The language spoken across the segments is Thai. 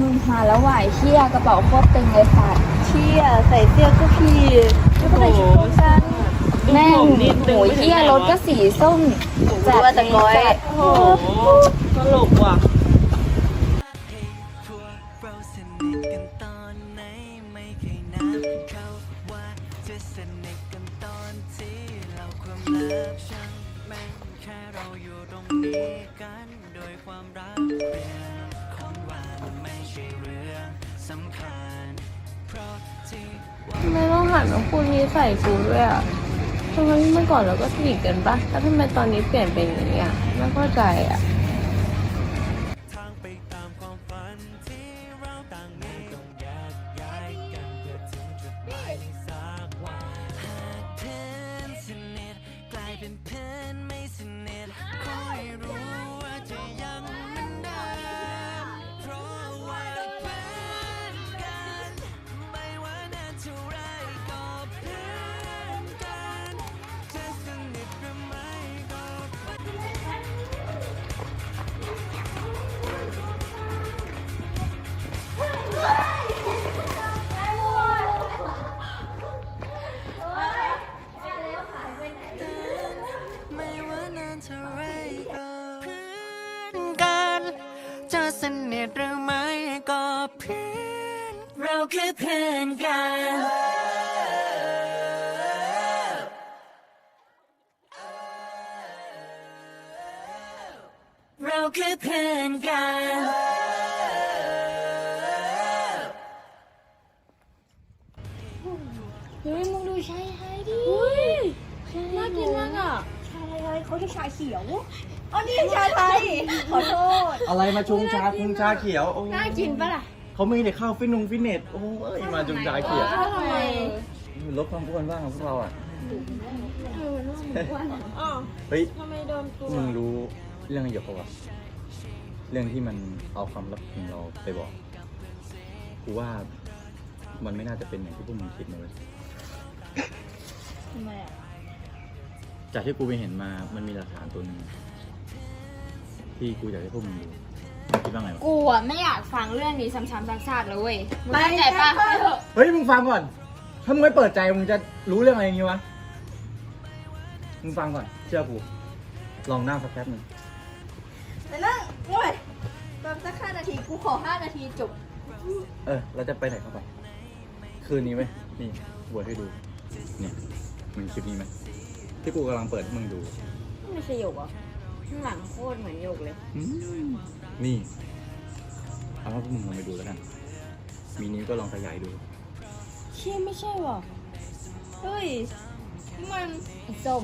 มึงหาแล้วไหวเชี่ยกระเป๋าโคตรตึงเลยสัตว์เชี่ยใส่เสื้อก็ผิดไม่เป็นไรชุดตรงกันแม่งโหยเชี่ยรถก็สีส้มจัดว่าตะก้อยโอ้โหตลกว่ะพวาสนิทกันตอนไหนไม่เคยนับว่ะสนิทกันตอนที่เราความลับช่างแค่เราอยู่ตรงนี้กันโดยความรักเรื่องของหวาน ไม่ใช่เรื่องสำคัญ เพราะที่ ทำไมต้องหันมาพูดนี้ใส่กูด้วยอะทำไมเมื่อก่อนเราก็สนิทกันปะแล้วทำไมตอนนี้เปลี่ยนเป็นอย่างนี้อะไม่เข้าใจอะ จะสนิทหรือไม่ก็เพื่อนเราคือเพื่อนกันเราคือเพื่อนกันเฮ้ยมึงดูชายไฮดิ เขาจะชาเขียวอ๋อนี่ชาไทยขอโทษอะไรมาชงชาคุงชาเขียวโอ้ยน่ากินปะล่ะเขาไม่ได้เข้าฟิตนงฟิตเนสโอ้ยมาชงชาเขียวทำไมลดความอ้วนบ้างของพวกเราอะอ๋อเฮ้ยทำไมโดนตัวมึงรู้เรื่องหยกปะวะเรื่องที่มันเอาความลับของเราไปบอกกูว่ามันไม่น่าจะเป็นอย่างที่พวกมึงคิดนะเลยทำไมอะ จากที่กูไปเห็นมา มันมีหลักฐานตัวหนึงที่กูอยากให้พวกมึงดูคิดว่าไงวะกูอะไม่อยากฟังเรื่องนี้ซ้ำๆซากๆเลยเว้ยมึงเข้าใจปะเฮ้ยมึงฟังก่อน ถ้ามึงไม่เปิดใจมึงจะรู้เรื่องอะไรอย่างงี้วะ มึงฟังก่อน เชื่อกู ลองนั่งสักแป๊บหนึ่งแต่นั่งโอ้ยตอนสักห้านาที กูขอห้านาทีจบ เออเราจะไปไหนเข้าไป คืนนี้ไหมนี่บวชให้ดู เนี่ยมึงคลิปนี้ไหม ที่กูกำลังเปิดให้มึงดูไม่ใช่หยกอะข้างหลังโคตรเหมือนหยกเลย อืมนี่เอาว่าพวกมึงลองไปดูแล้วกัน มีนี้วก็ลองขยายดู เชี่ยไม่ใช่ว่ะเฮ้ยมันไอ้ส้ม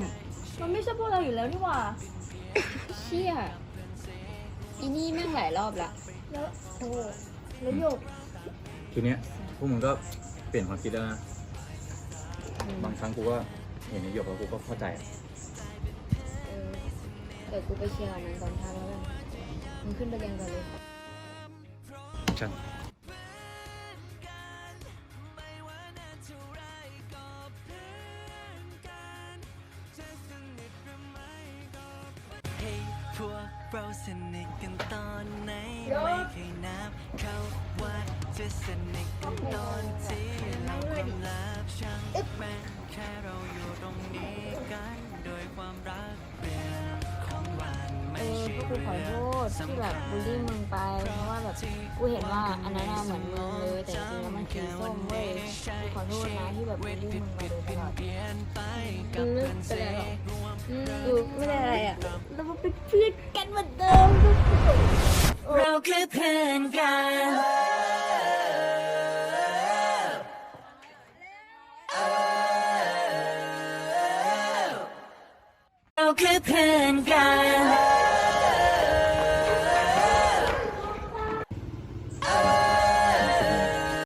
มันไม่ใช่พวกเราอยู่แล้วนี่หว่าเชี่ยอีนี่แม่งหลายรอบละแล้วโอ้แล้วโยกทีเนี้ยพวกมึงก็เปลี่ยนความคิดแล้วนะ บางครั้งกูก็ เห็นนายกแล้วกูก็เข้าใจอะเออเดี๋ยวกูไปเคลียร์กับมันตอนเช้าแล้วกันมึงขึ้นไปเรียนก่อนเลยช่างให้พวกเราสนิทกันตอนไหนไม่เคยนับเขาว่าจะสนิทกันตอนที่ กันโดยความรักเรื่องของหวานเอไม่อใช่พวกกูขอโทษที่แบบบูลลี่มึงไป เพราะว่าแบบกูเห็นว่าอันนั้นน่ะเหมือนมึงเลยแต่จริงๆแล้วมันคือส้มเว้ยกูขอโทษนะที่แบบบูลลี่มึงมาโดยตลอดเปลี่ยนไปอืมไม่เป็นไรหรอกอืมอยู่ไม่ได้อะไรอะเรามาเป็นเพื่อนกันเหมือนเดิม เราคือเพื่อนกัน เราคือเพื่อนกัน